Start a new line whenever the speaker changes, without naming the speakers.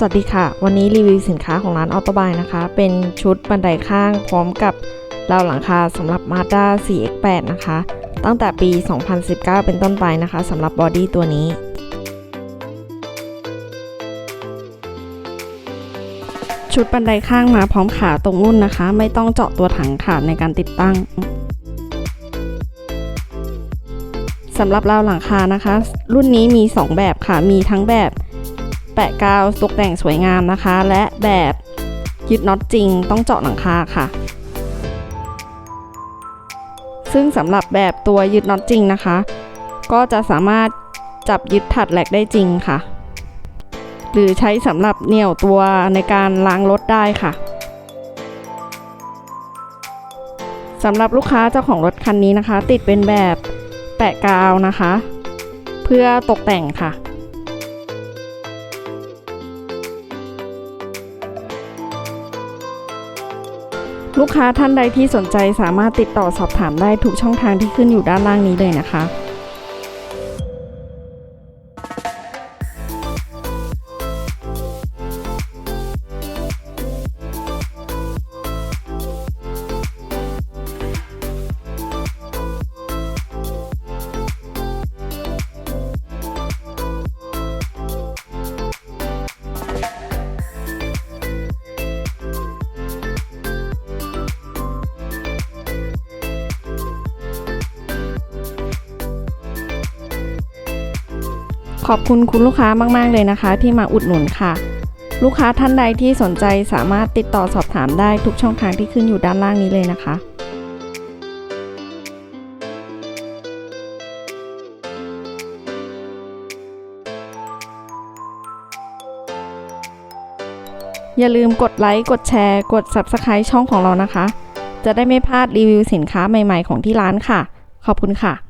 สวัสดีค่ะ วันนี้รีวิวสินค้าของร้านออโตบายนะคะ เป็นชุดบันไดข้างพร้อมกับราวหลังคาสำหรับ Mazda 4X8 นะคะ ตั้งแต่ปี 2019 เป็นต้นไปนะคะสำหรับบอดี้ตัวนี้ ชุดบันไดข้างมาพร้อมขาตรงรุ่นนะคะ ไม่ต้องเจาะตัวถังค่ะในการติดตั้งสำหรับราวหลังคานะคะ รุ่นนี้มี 2 แบบค่ะ มีทั้งแบบ แปะกาวตกแต่งสวยงามนะคะ และแบบยึดน็อตจริงต้องเจาะหลังคาค่ะ ซึ่งสำหรับแบบตัวยึดน็อตจริงนะคะ ก็จะสามารถจับยึดถัดแหลกได้จริงค่ะ หรือใช้สำหรับเหนี่ยวตัวในการล้างรถได้ค่ะสำหรับลูกค้าเจ้าของรถคันนี้นะคะ ติดเป็นแบบแปะกาวนะคะ เพื่อตกแต่งค่ะ ลูกค้าท่านใดที่สนใจสามารถติดต่อสอบถามได้ทุกช่องทางที่ขึ้นอยู่ด้านล่างนี้เลยนะคะ ขอบคุณคุณลูกค้ามากๆเลยนะคะ ที่มาอุดหนุนค่ะ ลูกค้าท่านใดที่สนใจสามารถติดต่อสอบถามได้ทุกช่องทางที่ขึ้นอยู่ด้านล่างนี้เลยนะคะอย่าลืมกดไลค์ กดแชร์ กด Subscribe ช่องของเรานะคะ จะได้ไม่พลาดรีวิวสินค้าใหม่ๆของที่ร้านค่ะ ขอบคุณค่ะ